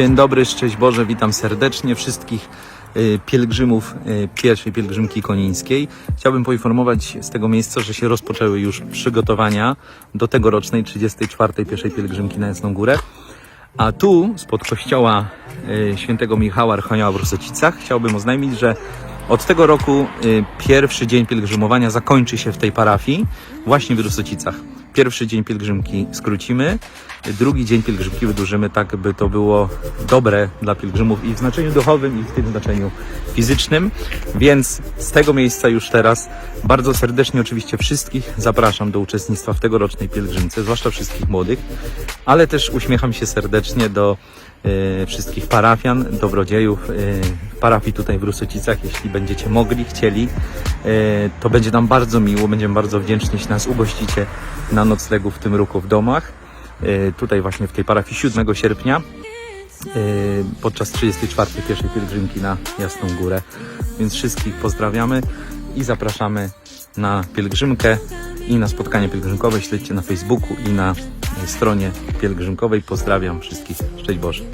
Dzień dobry, szczęść Boże, witam serdecznie wszystkich y, pielgrzymów y, pierwszej pielgrzymki konińskiej. Chciałbym poinformować z tego miejsca, że się rozpoczęły już przygotowania do tegorocznej 34. pierwszej pielgrzymki na Jasną Górę. A tu, spod kościoła y, świętego Michała Archanioła w Rosocicach, chciałbym oznajmić, że od tego roku pierwszy dzień pielgrzymowania zakończy się w tej parafii, właśnie w Rosocicach. Pierwszy dzień pielgrzymki skrócimy, drugi dzień pielgrzymki wydłużymy tak, by to było dobre dla pielgrzymów i w znaczeniu duchowym, i w tym znaczeniu fizycznym. Więc z tego miejsca już teraz bardzo serdecznie oczywiście wszystkich zapraszam do uczestnictwa w tegorocznej pielgrzymce, zwłaszcza wszystkich młodych, ale też uśmiecham się serdecznie do e, wszystkich parafian, dobrodziejów e, parafii tutaj w Rusocicach. Jeśli będziecie mogli, chcieli, e, to będzie nam bardzo miło, będziemy bardzo wdzięczni, jeśli nas ugościcie na noclegu w tym roku w domach. E, tutaj właśnie w tej parafii 7 sierpnia e, podczas 34. pierwszej pielgrzymki na Jasną Górę. Więc wszystkich pozdrawiamy i zapraszamy na pielgrzymkę i na spotkanie pielgrzymkowe. Śledźcie na Facebooku i na stronie pielgrzymkowej. Pozdrawiam wszystkich. Szczęść Boże.